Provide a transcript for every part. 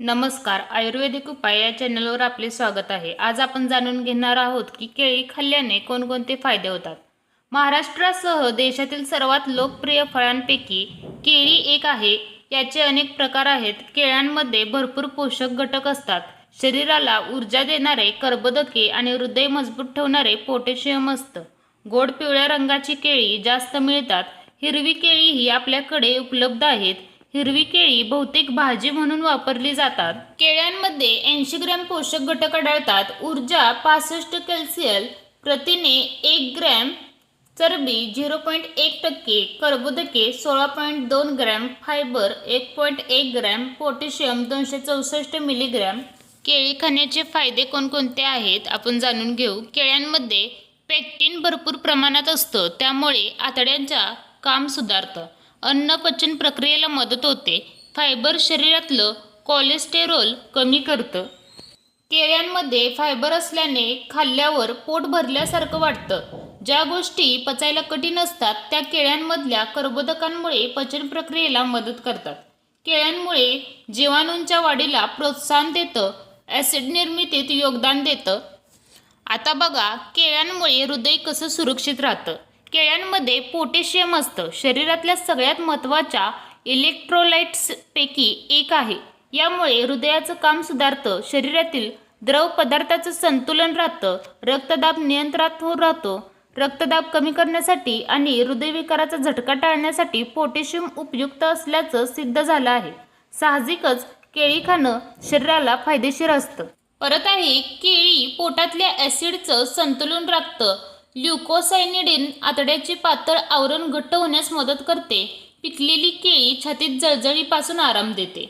नमस्कार आयुर्वेदिक उपाय या चॅनलवर आपले स्वागत आहे. आज आपण जाणून घेणार आहोत की केळी खाल्ल्याने कोणकोणते फायदे होतात? महाराष्ट्रासह देशातील सर्वात लोकप्रिय फळांपैकी केळी एक आहे. याचे अनेक प्रकार आहेत. केळ्यांमध्ये भरपूर पोषक घटक असतात. शरीराला ऊर्जा देणारे कर्बोदके आणि हृदय मजबूत ठेवणारे पोटॅशियम असतं. गोड पिवळ्या रंगाची केळी जास्त मिळतात. हिरवी केळीही आपल्याकडे उपलब्ध आहेत. हिरवी केळी बहुतेक भाजी म्हणून वापरली जातात. केळ्यांमध्ये ऐंशी ग्रॅम पोषक घटक आढळतात. ऊर्जा पासष्ट कॅल्शियल प्रथिने एक ग्रॅम चरबी झिरो पॉईंट एक टक्के कर्बोदके सोळा पॉईंट दोन ग्रॅम फायबर एक पॉईंट एक ग्रॅम पोटॅशियम दोनशे चौसष्ट मिलीग्रॅम. केळी खाण्याचे फायदे कोणकोणते आहेत? आपण जाणून घेऊ. केळ्यांमध्ये पेक्टिन भरपूर प्रमाणात असतं. त्यामुळे आतड्यांच्या काम सुधारतं. अन्न पचन प्रक्रियेला मदत होते. फायबर शरीरातलं कोलेस्टेरॉल कमी करतं. केळ्यांमध्ये फायबर असल्याने खाल्ल्यावर पोट भरल्यासारखं वाटतं. ज्या गोष्टी पचायला कठीण असतात त्या केळ्यांमधल्या कर्बोदकांमुळे पचन प्रक्रियेला मदत करतात. केळ्यांमुळे जीवाणूंच्या वाढीला प्रोत्साहन देतं ॲसिड निर्मितीत योगदान देतं. आता बघा केळ्यांमुळे हृदय कसं सुरक्षित राहतं? केळ्यांमध्ये पोटॅशियम असतं. शरीरातल्या सगळ्यात महत्त्वाच्या इलेक्ट्रोलाइट्सपैकी एक आहे. यामुळे हृदयाचं काम सुधारतं शरीरातील द्रव पदार्थाचं संतुलन राहतं रक्तदाब नियंत्रणात हो राहतो. रक्तदाब कमी करण्यासाठी आणि हृदयविकाराचा झटका टाळण्यासाठी पोटॅशियम उपयुक्त असल्याचं सिद्ध झालं आहे. साहजिकच केळी खाणं शरीराला फायदेशीर असतं. परत आहे केळी पोटातल्या ॲसिडचं संतुलन राखतं. ल्युकोसायनिडिन आतड्याचे पातळ आवरण घट्ट होण्यास मदत करते. पिकलेली केळी छातीत जळजळीपासून आराम देते.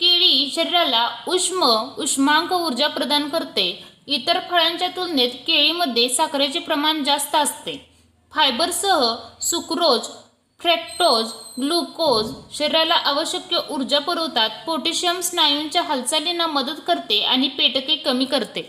केळी शरीराला उष्म उष्मांक ऊर्जा प्रदान करते. इतर फळांच्या तुलनेत केळीमध्ये साखरेचे प्रमाण जास्त असते. फायबरसह सुक्रोज फ्रॅक्टोज ग्लुकोज शरीराला आवश्यक ऊर्जा पुरवतात. पोटॅशियम स्नायूंच्या हालचालींना मदत करते आणि पेटके कमी करते.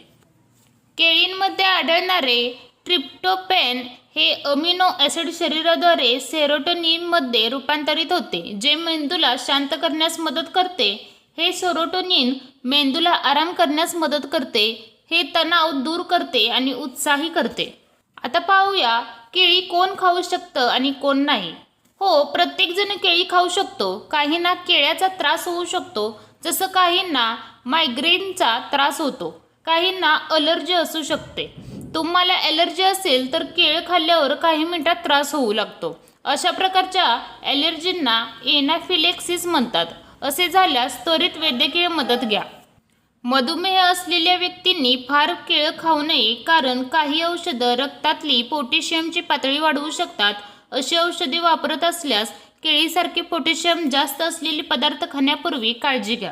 केळींमध्ये आढळणारे ट्रिप्टोपॅन हे अमिनो ॲसिड शरीराद्वारे सेरोटोनिनमध्ये रूपांतरित होते जे मेंदूला शांत करण्यास मदत करते. हे सेरोटोनिन मेंदूला आराम करण्यास मदत करते हे तणाव दूर करते आणि उत्साही करते. आता पाहूया केळी कोण खाऊ शकतं आणि कोण नाही. हो प्रत्येकजण केळी खाऊ शकतो. काहींना केळ्याचा त्रास होऊ शकतो जसं काहींना मायग्रेनचा त्रास होतो. काहींना अलर्जी असू शकते. तुम्हाला ॲलर्जी असेल तर केळ खाल्ल्यावर काही मिनिटात त्रास होऊ लागतो. अशा प्रकारच्या ॲलर्जींना एनाफिलेक्सिस म्हणतात. असे झाल्यास त्वरित वैद्यकीय मदत घ्या. मधुमेह असलेल्या व्यक्तींनी फार केळं खाऊ नये कारण काही औषधं रक्तातली पोटॅशियमची पातळी वाढवू शकतात. अशी औषधे वापरत असल्यास केळीसारखे पोटॅशियम जास्त असलेले पदार्थ खाण्यापूर्वी काळजी घ्या.